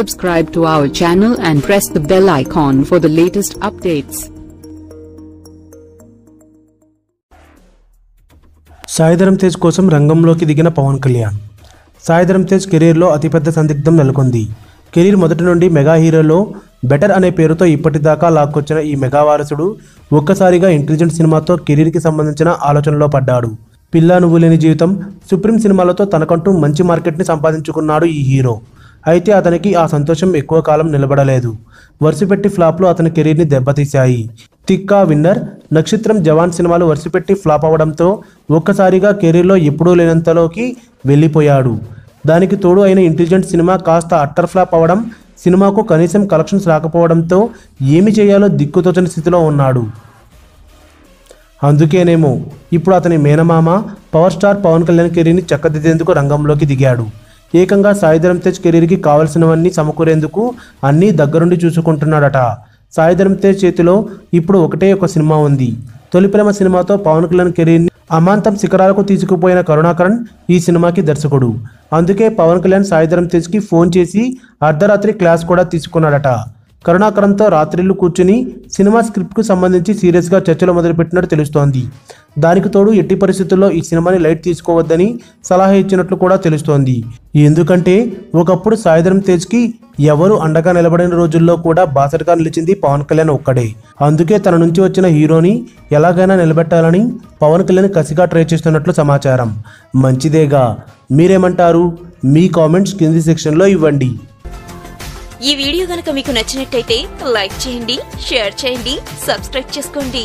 Subscribe to our channel and press the bell icon for the latest updates. Sai Dharam Tej కోసం రంగంలోకి దిగిన పవన్ కళ్యాణ్. సాయిధరం తేజ్ కెరీర్లో అతిపెద్ద సందిగ్ధం నెలకొంది. కెరీర్ మొదటి నుండి మెగా హీరోలో బెటర్ అనే పేరుతో ఇప్పటిదాకా లాక్కొచ్చిన ఈ మెగా వారసుడు ఒక్కసారిగా ఇంటెలిజెంట్ సినిమాతో కెరీర్కి సంబంధించిన ఆలోచనలో పడ్డాడు. పిల్లా నువ్వు లేని జీవితం సుప్రీం సినిమాలతో తనకంటూ మంచి మార్కెట్ని సంపాదించుకున్నాడు ఈ హీరో. అయితే అతనికి ఆ సంతోషం ఎక్కువ కాలం నిలబడలేదు. వరుసపెట్టి ఫ్లాప్లు అతని కెరీర్ని దెబ్బతీశాయి. తిక్కా విన్నర్ నక్షత్రం జవాన్ సినిమాలు వరుసపెట్టి ఫ్లాప్ అవడంతో ఒక్కసారిగా కెరీర్లో ఎప్పుడూ లేనంతలోకి వెళ్ళిపోయాడు. దానికి తోడు అయిన ఇంటెలిజెంట్ సినిమా కాస్త అట్టర్ ఫ్లాప్ అవడం సినిమాకు కనీసం కలెక్షన్స్ రాకపోవడంతో ఏమి చేయాలో దిక్కుతోచని స్థితిలో ఉన్నాడు. అందుకేనేమో ఇప్పుడు అతని మేనమామ పవర్ స్టార్ పవన్ కళ్యాణ్ కెరీర్ని చక్కదిద్దేందుకు రంగంలోకి దిగాడు. ఏకంగా సాయిధరం తేజ్ కెరీర్కి కావలసినవన్నీ సమకూరేందుకు అన్నీ దగ్గరుండి చూసుకుంటున్నాడట. సాయిధరం తేజ్ చేతిలో ఇప్పుడు ఒకటే ఒక సినిమా ఉంది. తొలి ప్రేమ సినిమాతో పవన్ కళ్యాణ్ కెరీర్ని అమాంతం శిఖరాలకు తీసుకుపోయిన కరుణాకరణ్ ఈ సినిమాకి దర్శకుడు. అందుకే పవన్ కళ్యాణ్ సాయిధరం తేజ్కి ఫోన్ చేసి అర్ధరాత్రి క్లాస్ కూడా తీసుకున్నాడట. కరుణాకరణ్తో రాత్రిళ్ళు కూర్చుని సినిమా స్క్రిప్ట్కు సంబంధించి సీరియస్గా చర్చలు మొదలుపెట్టినట్టు తెలుస్తోంది. దానికి తోడు ఎట్టి పరిస్థితుల్లో ఈ సినిమాని లైట్ తీసుకోవద్దని సలహా ఇచ్చినట్లు కూడా తెలుస్తోంది. ఎందుకంటే ఒకప్పుడు సాయంత్రం తేజ్కి ఎవరు అండగా నిలబడిన రోజుల్లో కూడా బాసటగా నిలిచింది పవన్ కళ్యాణ్ ఒక్కడే. అందుకే తన నుంచి వచ్చిన హీరోని ఎలాగైనా నిలబెట్టాలని పవన్ కళ్యాణ్ కసిగా ట్రై చేస్తున్నట్లు సమాచారం. మంచిదేగా. మీరేమంటారు? మీ కామెంట్స్ కింది సెక్షన్లో ఇవ్వండి. ఈ వీడియో కనుక మీకు నచ్చినట్టయితే లైక్ చేయండి షేర్ చేయండి సబ్స్క్రైబ్ చేసుకోండి.